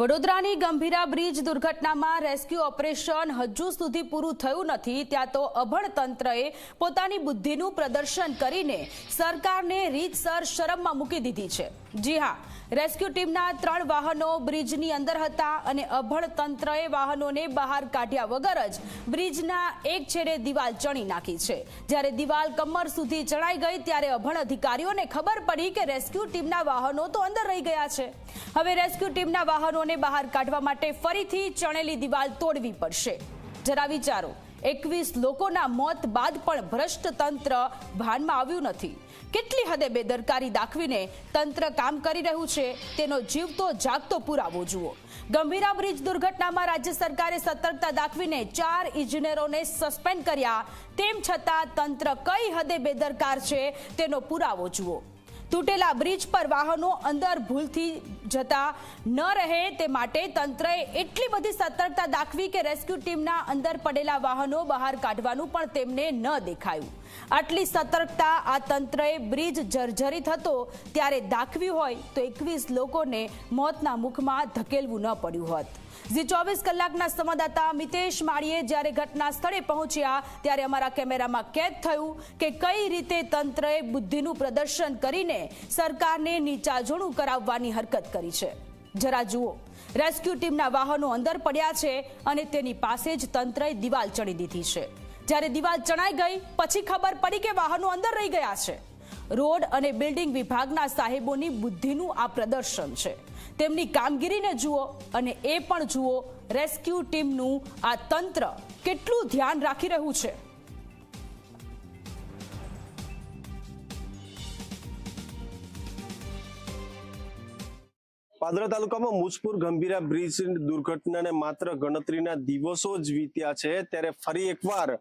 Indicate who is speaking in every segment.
Speaker 1: વડોદરાની ગંભીરા બ્રિજ દુર્ઘટનામાં rescue operation હજુ સુધી પૂરું થયું નથી. ત્યાં તો અભણ તંત્રએ પોતાની બુદ્ધિનું પ્રદર્શન કરીને સરકારને રીતસર શરમમાં મૂકી દીધી છે. જી હા. રેસ્ક્યુ ટીમના ત્રણ વાહનો બ્રિજની અંદર હતા અને અભણ તંત્રએ વાહનોને બહાર કાઢ્યા વગર જ બ્રિજના એક છેડે દિવાલ ચણી નાખી છે. જ્યારે દિવાલ કમર સુધી ચણાઈ ગઈ ત્યારે અભણ અધિકારીઓને ખબર પડી કે રેસ્ક્યુ ટીમના વાહનો તો અંદર રહી ગયા છે. હવે રેસ્ક્યુ ટીમના વાહનોને બહાર કાઢવા માટે ફરીથી ચણેલી દિવાલ તોડવી પડશે. જરા વિચારો. એકવીસ લોકોના મોત બાદ પણ ભ્રષ્ટ તંત્ર ભાનમાં આવ્યું નથી. કેટલી હદે બેદરકારી દાખવીને તંત્ર કામ કરી રહ્યું છે, તેનો જીવતો જાગતો પુરાવો જુઓ. ગંભીરા બ્રિજ દુર્ઘટનામાં રાજ્ય સરકારે સતર્કતા દાખવીને ચાર ઇજનેરોને સસ્પેન્ડ કર્યા. તેમ છતાં તંત્ર કઈ હદે બેદરકાર છે, તેનો પુરાવો જુઓ. તૂટેલા બ્રિજ પર વાહનો અંદર ભૂલથી જતા ન રહે તે માટે તંત્રએ એટલી બધી સતર્કતા દાખવી કે રેસ્ક્યુ ટીમના અંદર પડેલા વાહનો બહાર કાઢવાનું પણ તેમને ન દેખાયું. આટલી સતર્કતા આ તંત્રએ બ્રિજ જર્જરિત હતો ત્યારે દાખવી હોય તો એકવીસ લોકોને મોતના મુખમાં ધકેલવું ન પડ્યું હોત. ઝી ચોવીસ કલાકના સંવાદદાતા મિતેશ માળીએ જ્યારે ઘટના સ્થળે પહોંચ્યા ત્યારે અમારા કેમેરામાં કેદ થયું કે કઈ રીતે તંત્રએ બુદ્ધિનું પ્રદર્શન કરીને સરકારને નીચાજોણું કરાવવાની હરકત કરી છે. જરા જુઓ, રેસ્ક્યુ ટીમના વાહનો અંદર પડ્યા છે અને તેની પાસે જ તંત્રએ દિવાલ ચડી દીધી છે. જ્યારે દિવાલ ચણાઈ ગઈ, પછી ખબર પડી કે વાહનો અંદર રહી ગયા છે. રોડ અને બિલ્ડિંગ વિભાગના સાહેબોની બુદ્ધિનું આ પ્રદર્શન છે. તેમની કામગીરીને જુઓ અને એ પણ જુઓ. રેસ્ક્યુ ટીમનું આ તંત્ર કેટલું ધ્યાન રાખી રહ્યું છે.
Speaker 2: પાદરા તાલુકામાં મુજપુર ગંભીરા બ્રિજ દુર્ઘટનાને માત્ર ગણતરીના દિવસો જ વીત્યા છે, ત્યારે ફરી એકવાર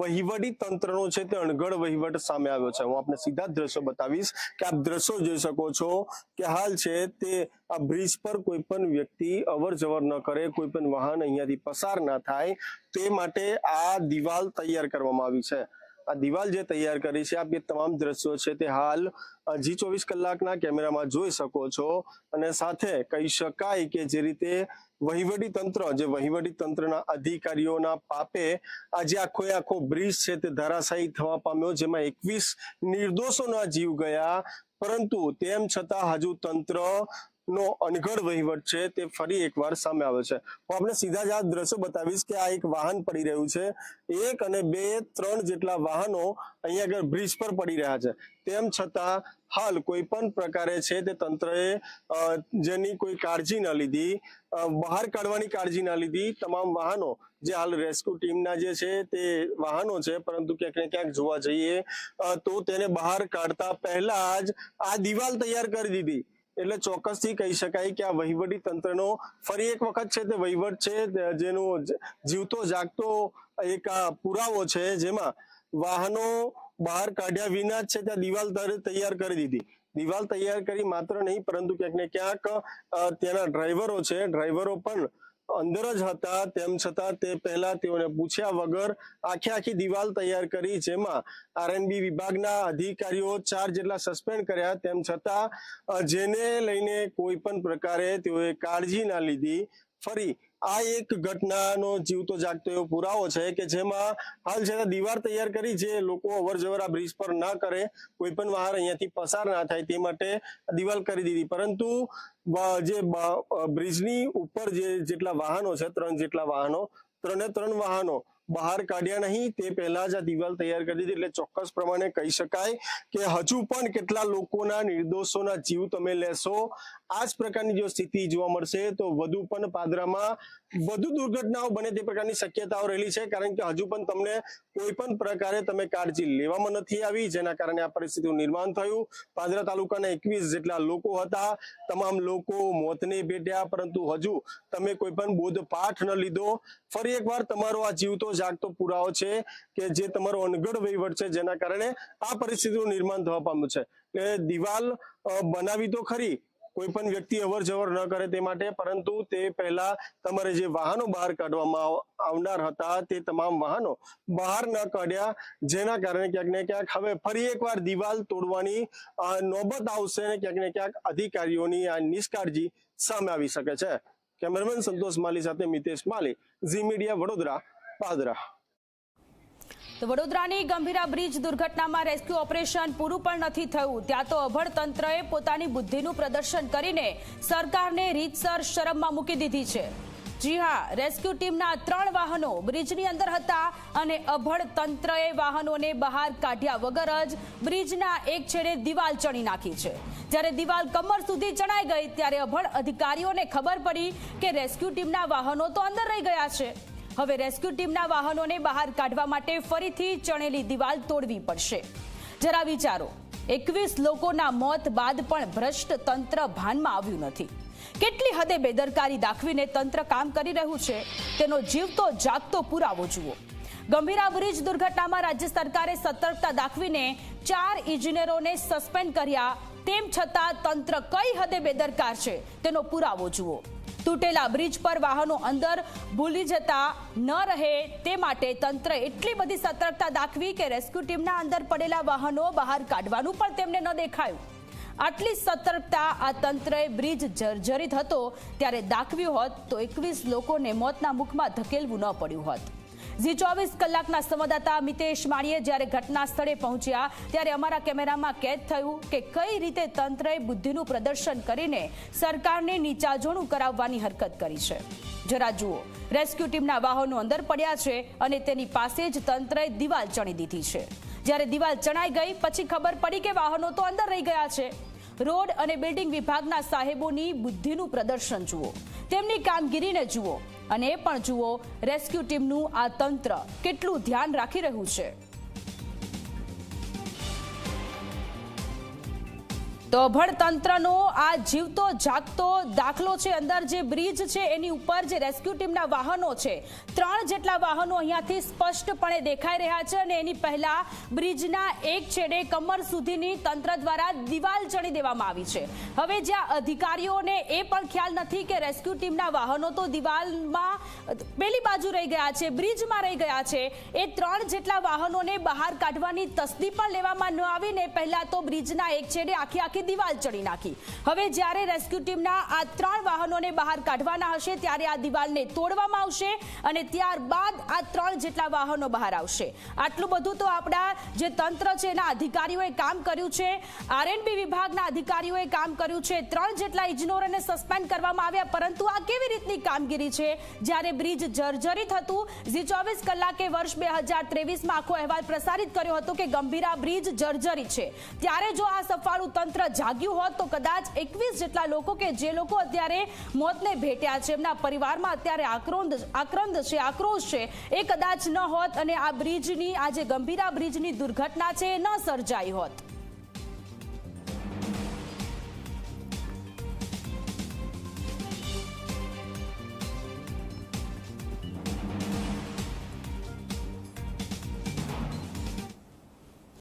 Speaker 2: વહીવટી તંત્રનો છે તે અણઘડ વહીવટ સામે આવ્યો છે. હું આપને સીધા દ્રશ્યો બતાવીશ કે આપ દ્રશ્યો જોઈ શકો છો કે હાલ છે તે આ બ્રિજ પર કોઈ પણ વ્યક્તિ અવર જવર ન કરે, કોઈ પણ વાહન અહીંયાથી પસાર ના થાય, તે માટે આ દિવાલ તૈયાર કરવામાં આવી છે. આ દિવાલ જે તૈયાર કરી છે, આ બે તમામ દ્રશ્યો છે તે હાલ જી ચોવીસ કલાકના કેમેરામાં જોઈ શકો છો. અને સાથે કહી શકાય કે જે રીતે વહીવટી તંત્ર, જે વહીવટી તંત્રના અધિકારીઓના પાપે આજે આખો આખો બ્રિજ છે તે ધરાશાયી થવા પામ્યો, જેમાં એકવીસ નિર્દોષોના જીવ ગયા. પરંતુ તેમ છતાં હજુ તંત્ર નો અનગઢ વહીવટ છે તે ફરી એકવાર સામે આવે છે. હું આપણે સીધા જ આ દ્રશ્યો બતાવીશ કે આ એક વાહન પડી રહ્યું છે. એક અને બે, ત્રણ જેટલા વાહનો અહીંયા આગળ બ્રિજ પર પડી રહ્યા છે. તેમ છતાં હાલ કોઈ પણ પ્રકારે છે તે તંત્રએ જેની કોઈ કાળજી ના લીધી બહાર કાઢવાની કાળજી ના લીધી, તમામ વાહનો, જે હાલ રેસ્ક્યુ ટીમના જે છે તે વાહનો છે, પરંતુ ક્યાંક ને ક્યાંક જોવા જઈએ તો તેને બહાર કાઢતા પહેલા જ આ દિવાલ તૈયાર કરી દીધી. એટલે ચોક્કસથી કહી શકાય કે આ વહીવટી તંત્રનો ફરી એક વખત છે તે વહીવટ છે જેનો જીવતો જાગતો એક પુરાવો છે, જેમાં વાહનો બહાર કાઢ્યા વિના જ છે ત્યાં દિવાલ તૈયાર કરી દીધી. દિવાલ તૈયાર કરી માત્ર નહીં, પરંતુ ક્યાંક ને ક્યાંક ત્યાંના ડ્રાઈવરો છે, ડ્રાઈવરો પણ અંદર જ હતા. તેમ છતાં તે પહેલા તેઓને પૂછ્યા વગર આખી આખી દિવાલ તૈયાર કરી, જેમાં આરએનબી વિભાગના અધિકારીઓ ચાર જેટલા સસ્પેન્ડ કર્યા. તેમ છતાં જેને લઈને કોઈ પણ પ્રકારે તેઓએ કાળજી ના લીધી. ફરી આ એક ઘટનાનો જીવતો જાગતો એવો પુરાવો છે કે જેમાં હાલ છે દીવાર તૈયાર કરી જે લોકો અવર જવર આ બ્રિજ પર ના કરે, કોઈ પણ વાહન અહીંયાથી પસાર ના થાય તે માટે દિવાલ કરી દીધી. પરંતુ જે બ્રિજની ઉપર જે જેટલા વાહનો છે, ત્રણ જેટલા વાહનો, ત્રણે ત્રણ વાહનો બહાર કાઢ્યા નહીં. તે પહેલા જ આ દિવાલ તૈયાર કરી દીધી. એટલે ચોક્કસ પ્રમાણે કહી શકાય કે હજુ પણ કેટલા લોકોના નિર્દોષોના જીવ તમે લેશો. આ જ પ્રકારની જો સ્થિતિ જોવા મળશે, તો વધુ પણ પાદરામાં વધુ દુર્ઘટનાઓ બને તે પ્રકારની શક્યતાઓ રહેલી છે, કારણ કે હજુ પણ તમને કોઈ પણ પ્રકારે તમે કાળજી લેવામાં નથી આવી, જેના કારણે આ પરિસ્થિતિનું નિર્માણ થયું. પાદરા તાલુકાના એકવીસ જેટલા લોકો હતા, તમામ લોકો મોતને ભેટ્યા, પરંતુ હજુ તમે કોઈ પણ બોધપાઠ ન લીધો. ફરી એકવાર તમારો આ જીવતો જાગતો પુરાવો છે કે જે તમારો અનગઢ વહીવટ છે, જેના કારણે આ પરિસ્થિતિનું નિર્માણ થવા પામ્યું છે. કે દિવાલ બનાવી તો ખરી કોઈ પણ વ્યક્તિ અવર જવર ન કરે તે માટે, પરંતુ તે પહેલા તમારે જે વાહનો બહાર કાઢવામાં આવનાર હતા તે તમામ વાહનો બહાર ન કાઢ્યા. જેના કારણે ક્યાંક ને ક્યાંક હવે ફરી એકવાર દિવાલ તોડવાની નોબત આવશે અને ક્યાંક ને ક્યાંક અધિકારીઓની આ નિષ્કાળજી સામે આવી શકે છે. કેમેરામેન સંતોષ માલી સાથે મિતેશ માલી, ઝી મીડિયા વડોદરા, પાદરા.
Speaker 1: તો વડોદરાની ગંભીરા બ્રિજ દુર્ઘટનામાં રેસ્ક્યુ ઓપરેશન પૂરું પણ નથી થયું. ત્યાં તો અભળ તંત્રએ પોતાની બુદ્ધિનું પ્રદર્શન કરીને સરકારને રીતસર શરમમાં મૂકી દીધી છે. જી હા, રેસ્ક્યુ ટીમના ત્રણ વાહનો બ્રિજની અંદર હતા અને અભળ તંત્રએ વાહનોને બહાર કાઢ્યા વગર જ બ્રિજના એક છેડે દિવાલ ચણી નાખી છે. જ્યારે દિવાલ કમર સુધી ચણાઈ ગઈ, ત્યારે અભળ અધિકારીઓને ખબર પડી કે રેસ્ક્યુ ટીમના વાહનો તો અંદર રહી ગયા છે. હવે રેસ્ક્યુ ટીમના વાહનોને બહાર કાઢવા માટે ફરીથી ચણેલી દિવાલ તોડવી પડશે. જરા વિચારો, એકવીસ લોકોના મોત બાદ પણ ભ્રષ્ટ તંત્ર ભાનમાં આવ્યું નથી. કેટલી હદે બેદરકારી દાખવીને તંત્ર કામ કરી રહ્યું છે? તેનો જીવતો જાગતો પુરાવો જુઓ. ગંભીરા બ્રિજ દુર્ઘટનામાં રાજ્ય સરકારે સતર્કતા દાખવીને ચાર ઇજનેરોને સસ્પેન્ડ કર્યા. તેમ છતાં તંત્ર કઈ હદે બેદરકાર છે તેનો પુરાવો જુઓ. તૂટેલા બ્રિજ પર વાહનો અંદર ભૂલી જતા ન રહે તે માટે તંત્ર એટલી બધી સતર્કતા દાખવી કે રેસ્ક્યુ ટીમના અંદર પડેલા વાહનો બહાર કાઢવાનું પણ તેમને ન દેખાયું. આટલી સતર્કતા આ તંત્રએ બ્રિજ જર્જરિત હતો ત્યારે દાખવ્યું હોત તો એકવીસ લોકોને મોતના મુખમાં ધકેલવું ન પડ્યું હોત. ઝી ચોવીસ કલાકના સંવાદદાતા મિતેશ માળીએ જ્યારે ઘટના સ્થળે પહોંચ્યા, ત્યારે અમારા કેમેરામાં કેદ થયું કે કઈ રીતે તંત્રએ બુદ્ધિનું પ્રદર્શન કરીને સરકારને નીચાજોણું કરાવવાની હરકત કરી છે. જરા જુઓ, રેસ્ક્યુ ટીમના વાહનો અંદર પડ્યા છે અને તેની પાસે જ તંત્રએ દિવાલ ચણી દીધી છે. જ્યારે દિવાલ ચણાઈ ગઈ, પછી ખબર પડી કે વાહનો તો અંદર રહી ગયા છે. રોડ અને બિલ્ડિંગ વિભાગના સાહેબોની બુદ્ધિનું પ્રદર્શન જુઓ. તેમની કામગીરીને જુઓ અને એ પણ જુઓ, રેસ્ક્યુ ટીમનું આ તંત્ર કેટલું ધ્યાન રાખી રહ્યું છે. તો અભણ તંત્રનો આ જીવતો જાગતો દાખલો છે. અંદર જે બ્રિજ છે, એની ઉપર જે રેસ્ક્યુ ટીમના વાહનો છે, ત્રણ જેટલા વાહનો અહીંયાથી સ્પષ્ટપણે દેખાઈ રહ્યા છે અને એની પહેલા બ્રિજના એક છેડે કમર સુધીની તંત્ર દ્વારા દિવાલ ચણી દેવામાં આવી છે. હવે જ્યાં અધિકારીઓને એ પણ ખ્યાલ નથી કે રેસ્ક્યુ ટીમના વાહનો તો દિવાલમાં પેલી બાજુ રહી ગયા છે, બ્રિજમાં રહી ગયા છે. એ ત્રણ જેટલા વાહનોને બહાર કાઢવાની તસ્દી પણ લેવામાં ન આવીને પહેલા તો બ્રિજના એક છેડે આખી આખી દિવાલ ચડી નાખી. હવે જ્યારે રેસ્ક્યુ ટીમના આ ત્રણ વાહનોને બહાર કાઢવાના હશે, ત્યારે આ દિવાલને તોડવામાં આવશે અને ત્યારબાદ આ ત્રણ જેટલા વાહનો બહાર આવશે. આટલું બધું તો આપણા જે તંત્ર છે, એના અધિકારીઓએ કામ કર્યું છે. આરએનબી વિભાગના અધિકારીઓએ કામ કર્યું છે. ત્રણ જેટલા ઇજનોરોને સસ્પેન્ડ કરવામાં આવ્યા, પરંતુ આ કેવી રીતની કામગીરી છે? જ્યારે બ્રિજ જર્જરિત હતું, ઝી ચોવીસ કલાકે વર્ષ બે હજાર ત્રેવીસમાં આખો અહેવાલ પ્રસારિત કર્યો હતો કે ગંભીરા બ્રિજ જર્જરી છે. ત્યારે જો આ સફાળું તંત્ર જાગ્યું હોત તો કદાચ એકવીસ જેટલા લોકો કે જે લોકો અત્યારે મોતને ભેટ્યા છે, એમના પરિવારમાં અત્યારે આક્રોંદ આક્રંદ છે, આક્રોશ છે, એ કદાચ ન હોત અને આ બ્રિજની આ જે ગંભીરા બ્રિજની દુર્ઘટના છે, એ ન સર્જાઈ હોત.